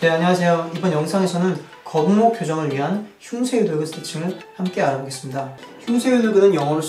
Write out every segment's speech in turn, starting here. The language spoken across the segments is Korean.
네 안녕하세요. 이번 영상에서는 거북목 교정을 위한 흉쇄유돌근 스트칭을 함께 알아보겠습니다. 흉쇄유돌근은 영어로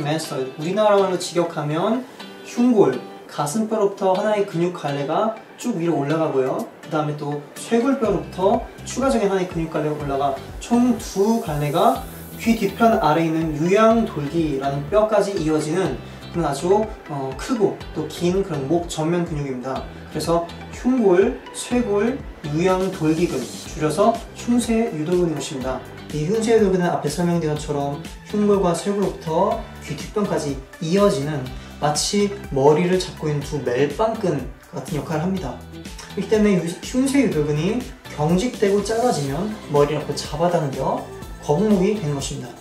mastoid 우리나라말로 직역하면 흉골, 가슴뼈로부터 하나의 근육 갈래가 쭉 위로 올라가고요. 그 다음에 또 쇄골뼈로부터 추가적인 하나의 근육 갈래가 올라가 총 두 갈래가 귀 뒤편 아래에 있는 유양돌기라는 뼈까지 이어지는 그런 아주 어, 크고 또 긴 그런 목 전면 근육입니다. 그래서 흉골, 쇄골, 유양 돌기근 줄여서 흉쇄 유돌근인 것입니다. 이 흉쇄 유돌근은 앞에 설명드린 것처럼 흉골과 쇄골부터 귀 뒷변까지 이어지는 마치 머리를 잡고 있는 두 멜빵끈 같은 역할을 합니다. 그렇기 때문에 흉쇄 유돌근이 경직되고 짧아지면 머리를 잡아당겨 거북목이 되는 것입니다.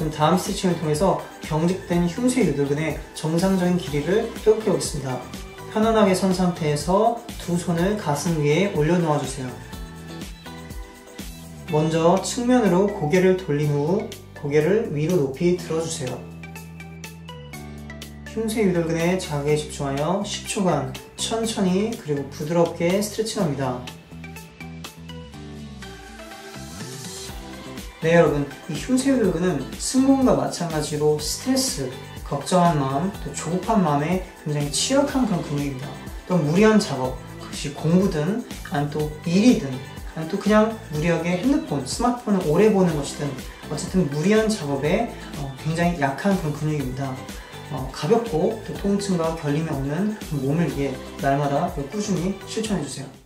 그럼 다음 스트칭을 통해서 경직된 흉쇄 유돌근의 정상적인 길이를 회복해 보겠습니다. 편안하게 선 상태에서 두 손을 가슴 위에 올려놓아 주세요. 먼저 측면으로 고개를 돌린 후 고개를 위로 높이 들어주세요. 흉쇄 유돌근의 자극에 집중하여 10초간 천천히 그리고 부드럽게 스트레칭합니다. 네 여러분 이 흉쇄유돌근은 승모근과 마찬가지로 스트레스, 걱정한 마음, 또 조급한 마음에 굉장히 취약한 그런 근육입니다. 또 무리한 작업, 그것이 공부든 아니면 또 일이든 아니면 또 그냥 무리하게 핸드폰, 스마트폰을 오래 보는 것이든 어쨌든 무리한 작업에 어, 굉장히 약한 그런 근육입니다. 어, 가볍고 또 통증과 결림이 없는 몸을 위해 날마다 꾸준히 실천해주세요.